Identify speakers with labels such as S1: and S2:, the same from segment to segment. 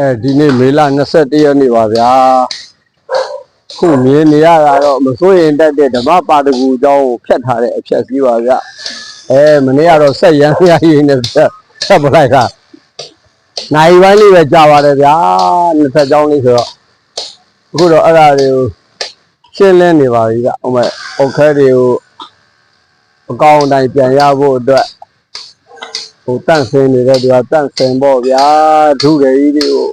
S1: အဲဒီနေ့မေလ21ရက်နေ့ပါဗျာခုမြင်နေရတာတော့မစိုးရင်တက်တဲ့ဓမ္မပါတကူအကြောင်းကိုဖျက်ထားတဲ့အဖြက်စည်းပါဗျာအဲမနေ့ကတော့ဆက်ရမ်းရရင်းနဲ့ဖျက်ဖျက်ပလိုက်တာနိုင်ပိုင်းလေးပဲကြာပါတယ်ဗျာနှစ်ဖက်ကြောင်းလေးဆိုတော့အခုတော့အဲ့ဒါတွေကိုရှင်းလင်းနေပါပြီဗျဥမဲ့အုတ်ခဲတွေကိုအကောင့်အတိုင်းပြန်ရဖို့အတွက် ဟိုတန့်ဆင်းနေတဲ့သူကတန့်ဆင်းပေါ့ဗျာဒုရကြီးတွေကို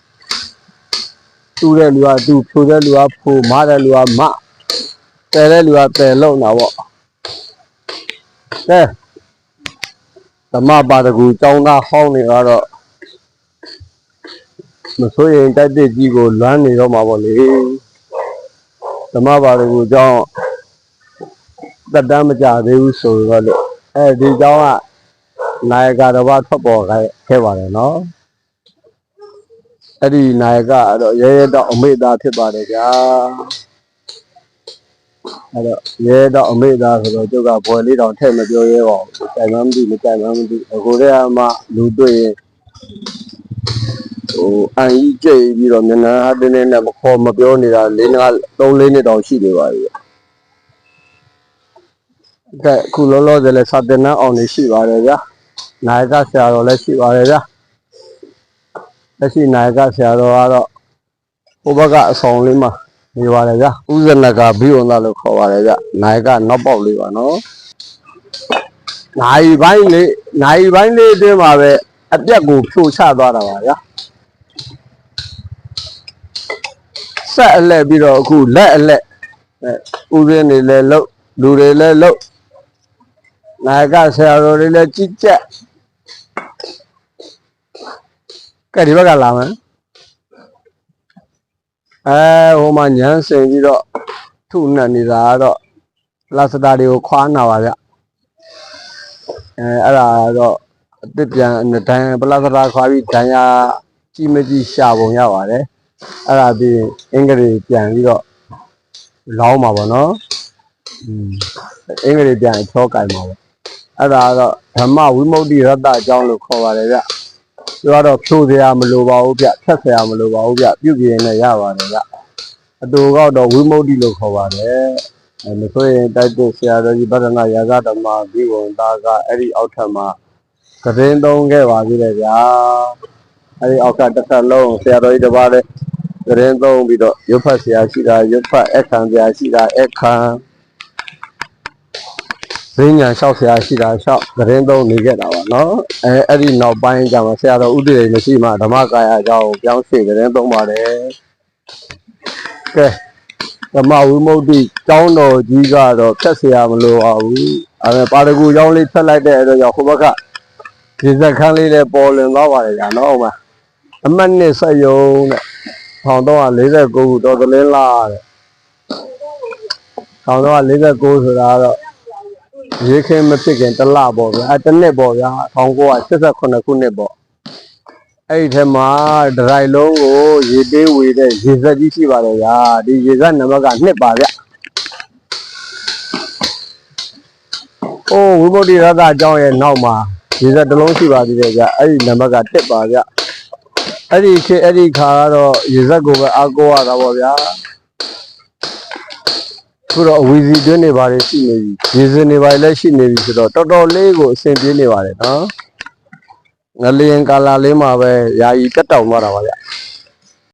S1: တူတဲ့လူကတူဖြိုတဲ့လူကဖိုမတဲ့လူကမတဲတဲ့လူကတဲလုံတာပေါ့ကဲဓမ္မပါတကူចောင်းသားဟောင်းနေတော့မဆိုရင်တိုက်တဲ့ကြီးကိုလွမ်းနေတော့မှာပေါ့လေဓမ္မပါတကူចောင်းတက်တမ်းမကြသေးဘူးဆိုတော့လေအဲဒီចောင်းက နာယကတော်ဘာထွက်ပေါ်ခဲ့ပါတယ်နော်အဲ့ဒီနာယကအဲ့တော့ရဲရဲတော့အမေသားဖြစ်ပါတယ်ဗျာအဲ့တော့ရဲရဲတော့အမေသားဆိုတော့ကျုပ်ကဘွယ်လေးတောင်ထည့်မပြောရဲပါဘူးတိုင်မှမသိမတိုင်မှမသိအခုတည်းကမှလူတွေ့ရင်ဟိုအန်ကြီးကြိတ်ပြီးတော့မျက်နှာဟာတင်းတင်းနဲ့မခေါ်မပြောနေတာ၄၅၃၄နှစ်တောင်ရှိနေပါပြီကဲအခုလောလောဆယ်လဲစာတင်နှန်းအောင်နေရှိပါတယ်ဗျာ နာယကဆရာတော်လည်းရှိပါတယ်ဗျာလက်ရှိနာယကဆရာတော်ကတော့ဟိုဘက်ကအဆောင်လေးမှာနေပါတယ်ဗျာဥဇနကဘိဝန္ဒလို့ခေါ်ပါတယ်ဗျာနာယကနောက်ပေါက်လေးပါနော်နိုင်ပိုင်းလေးနိုင်ပိုင်းလေးအတွင်းမှာပဲအပြက်ကိုဖြိုချသွားတာပါဗျာဆက်အလက်ပြီးတော့အခုလက်အလက်အဲဥဇင်းတွေလည်းလှုပ်လူတွေလည်းလှုပ်နာယကဆရာတော်တွေလည်းကြည်ကြက် ကဲဒီဘက်ကလာမယ်အဲဟိုမှာညမ်းစင်ပြီးတော့ထုနဲ့နေတာကတော့လာစတာတွေကိုခွာနာပါဗျအဲအဲ့ဒါတော့အစ်စ်ပြန်ဒန်ပလာစတာခွာပြီးဒန်ယာကြီးမကြီးရှာပုံရပါတယ်အဲ့ဒါပြီးအင်္ဂလိပ်ပြန်ပြီးတော့လောင်းပါဗောနော်อืมအင်္ဂလိပ်ပြန်အချောကင်ပါဗောအဲ့ဒါကတော့ဓမ္မဝိမု ക്തി ရတ္တအကြောင်းလို့ခေါ်ပါတယ်ဗျ သူကတော့ဖြိုးစရာမလိုပါဘူးဗျဖြတ်စရာမလိုပါဘူးဗျပြုတ်ပြင်းနဲ့ရပါတယ်ဗျအတူကတော့ဝိမု ക്തി လို့ခေါ်ပါတယ်အဲမဆိုရင်တိုက်တဲ့ဆရာတော်ကြီးဗဒနာရာဇဓမ္မဘိဝန္တာကအဲ့ဒီအောက်ထပ်မှာသတင်းသုံးခဲ့ပါသေးတယ်ဗျာအဲ့ဒီအောက်ကတစ်ဆက်လုံးဆရာတော်ကြီးတစ်ပါးလည်းသတင်းသုံးပြီးတော့ရုပ်ဖတ်ဆရာရှိတာရုပ်ဖတ်အခမ်းဆရာရှိတာအခမ်း ဘိညာလျှောက်ဆရာရှိတာလျှောက်သတင်းသုံးနေခဲ့တာပါနော်အဲအဲ့ဒီနောက်ပိုင်းကျမှဆရာတော်ဥတည်မရှိမှဓမ္မကာယအကြောင်းပြောင်းရွှေ့သတင်းသုံးပါတယ်ကဲဓမ္မဝိမု ക്തി ကျောင်းတော်ကြီးကတော့ဖြတ်ဆရာမလိုပါဘူးအဲပါရဂူကျောင်းလေးဖြတ်လိုက်တဲ့အတွက်ကြောင့်ဟိုဘက်ကဒီဇက်ခန်းလေးလည်းပေါ်လွင်သွားပါတယ်ကြာနော်ဟိုမှာအမတ်နှစ်ဆက်ယုံတဲ့1349ခုတော်သလင်းလာတဲ့1349ဆိုတာကတော့ ရေခင်းမဖြစ်ခင်တစ်လပေါ့ဗျာအဲတစ်နှစ်ပေါ့ဗျာ1988ခုနှစ်ပေါ့အဲ့ဒီထဲမှာဒရိုင်လုံးကိုရေပေးဝေတဲ့ရေစက်ကြီးရှိပါတယ်ဗျာဒီရေစက်နံပါတ်ကနှစ်ပါဗျအိုးဝိမု ക്തി ရတ္တအကြောင်းရဲ့နောက်မှာရေစက်တစ်လုံးရှိပါသေးတယ်ဗျအဲ့ဒီနံပါတ်ကတစ်ပါဗျအဲ့ဒီခေတ်အဲ့ဒီခါကတော့ရေစက်ကိုပဲအားကိုးရတာပေါ့ဗျာ ခုတော့အဝီစီတွင်းနေပါလေရှိနေပြီရေစင်နေပါလေလည်းရှိနေပြီဆိုတော့တော်တော်လေးကိုအဆင်ပြေနေပါတယ်နော်ငလျင်ကာလာလေးမှာပဲယာယီတက်တောင်သွားတာပါဗျ